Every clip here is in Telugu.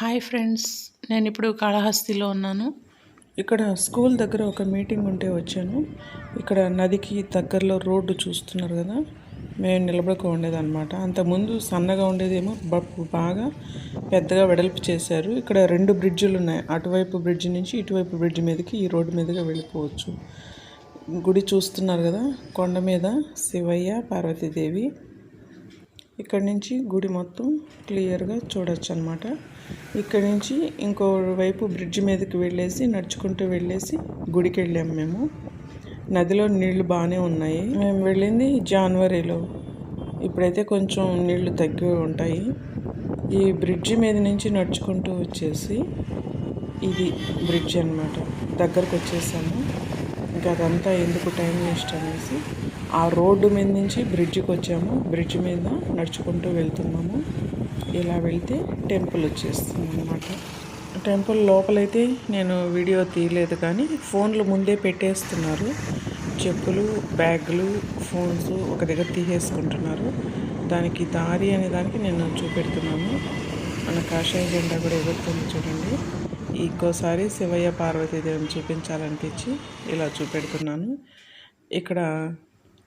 హాయ్ ఫ్రెండ్స్ నేను ఇప్పుడు కాళహస్తిలో ఉన్నాను. ఇక్కడ స్కూల్ దగ్గర ఒక మీటింగ్ ఉంటే వచ్చాను. ఇక్కడ నదికి దగ్గరలో రోడ్డు చూస్తున్నారు కదా మేము నిలబడక ఉండేదన్నమాట. అంతకుముందు సన్నగా ఉండేదేమో బాగా పెద్దగా వెడల్పు చేశారు. ఇక్కడ రెండు బ్రిడ్జిలు ఉన్నాయి. అటువైపు బ్రిడ్జ్ నుంచి ఇటువైపు బ్రిడ్జ్ మీదకి ఈ రోడ్డు మీదుగా వెళ్ళిపోవచ్చు. గుడి చూస్తున్నారు కదా కొండ మీద శివయ్య పార్వతీదేవి. ఇక్కడ నుంచి గుడి మొత్తం క్లియర్గా చూడొచ్చు అనమాట ఇక్కడ నుంచి ఇంకో వైపు బ్రిడ్జ్ మీదకి వెళ్ళేసి నడుచుకుంటూ వెళ్ళేసి గుడికి వెళ్ళాము మేము. నదిలో నీళ్ళు బాగానే ఉన్నాయి. మేము వెళ్ళింది జనవరిలో. ఇప్పుడైతే కొంచెం నీళ్ళు తగ్గి ఉంటాయి. ఈ బ్రిడ్జి మీద నుంచి నడుచుకుంటూ వచ్చేసి ఇది బ్రిడ్జ్ అన్నమాట. దగ్గరకు వచ్చేసాము ఇంకా అదంతా ఎందుకు టైం వేస్ట్ అనేసి ఆ రోడ్డు మీద నుంచి బ్రిడ్జికి వచ్చాము. బ్రిడ్జ్ మీద నడుచుకుంటూ వెళ్తున్నాము. ఇలా వెళ్తే టెంపుల్ వచ్చేస్తుంది అనమాట టెంపుల్ లోపలైతే నేను వీడియో తీయలేదు కానీ ఫోన్లు ముందే పెట్టేస్తున్నారు. చెప్పులు బ్యాగులు ఫోన్స్ ఒక దగ్గర తీసేసుకుంటున్నారు. దానికి దారి అనే దానికి నేను చూపెడుతున్నాను. మన కాషాయ జెండా కూడా ఎగురుతుంది చూడండి. ఇంకోసారి శివయ్య పార్వతీదేవిని చూపించాలనిపించి ఇలా చూపెడుతున్నాను. ఇక్కడ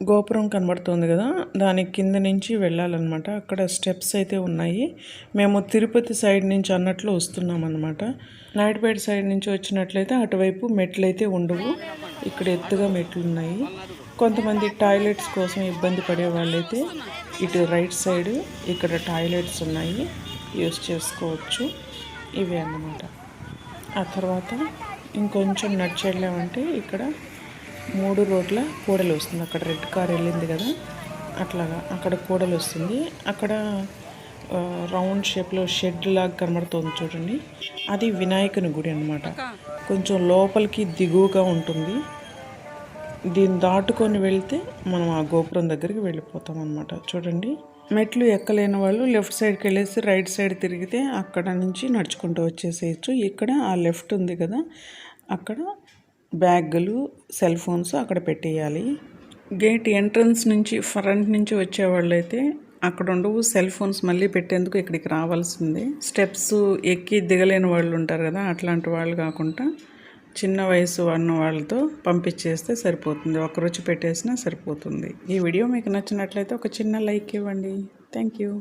గోపురం కనబడుతుంది కదా దాని కింద నుంచి వెళ్ళాలన్నమాట. అక్కడ స్టెప్స్ అయితే ఉన్నాయి. మేము తిరుపతి సైడ్ నుంచి అన్నట్లు వస్తున్నాం అనమాట నాయుడుపేట సైడ్ నుంచి వచ్చినట్లయితే అటువైపు మెట్లు అయితే ఉండవు. ఇక్కడ ఎత్తుగా మెట్లు ఉన్నాయి కొంతమంది టాయిలెట్స్ కోసం ఇబ్బంది పడే వాళ్ళైతే ఇటు రైట్ సైడ్ ఇక్కడ టాయిలెట్స్ ఉన్నాయి. యూస్ చేసుకోవచ్చు. ఇవే అన్నమాట. ఆ తర్వాత ఇంకొంచెం నడిచి వెళ్ళామంటే ఇక్కడ మూడు రోడ్ల కూడలు వస్తుంది. అక్కడ రెడ్ కార్ వెళ్ళింది కదా అట్లాగా అక్కడ కూడలు వస్తుంది. అక్కడ రౌండ్ షేప్లో షెడ్ లాగా కనబడుతుంది చూడండి. అది వినాయకుని గుడి అన్నమాట. కొంచెం లోపలికి దిగువగా ఉంటుంది. దీన్ని దాటుకొని వెళ్తే మనం ఆ గోపురం దగ్గరికి వెళ్ళిపోతాం అనమాట చూడండి. మెట్లు ఎక్కలేని వాళ్ళు లెఫ్ట్ సైడ్కి వెళ్ళేసి రైట్ సైడ్ తిరిగితే అక్కడ నుంచి నడుచుకుంటూ వచ్చేసేయచ్చు. ఇక్కడ ఆ లెఫ్ట్ ఉంది కదా అక్కడ బ్యాగులు సెల్ ఫోన్స్ అక్కడ పెట్టేయాలి. గేట్ ఎంట్రన్స్ నుంచి ఫ్రంట్ నుంచి వచ్చేవాళ్ళైతే అక్కడ ఉండవు సెల్ ఫోన్స్ మళ్ళీ పెట్టేందుకు ఇక్కడికి రావాల్సిందే. స్టెప్స్ ఎక్కి దిగలేని వాళ్ళు ఉంటారు కదా అట్లాంటి వాళ్ళు కాకుండా చిన్న వయసు అన్న వాళ్ళతో పంపించేస్తే సరిపోతుంది. ఒక రుచి పెట్టేసినా సరిపోతుంది. ఈ వీడియో మీకు నచ్చినట్లయితే ఒక చిన్న లైక్ ఇవ్వండి. Thank you.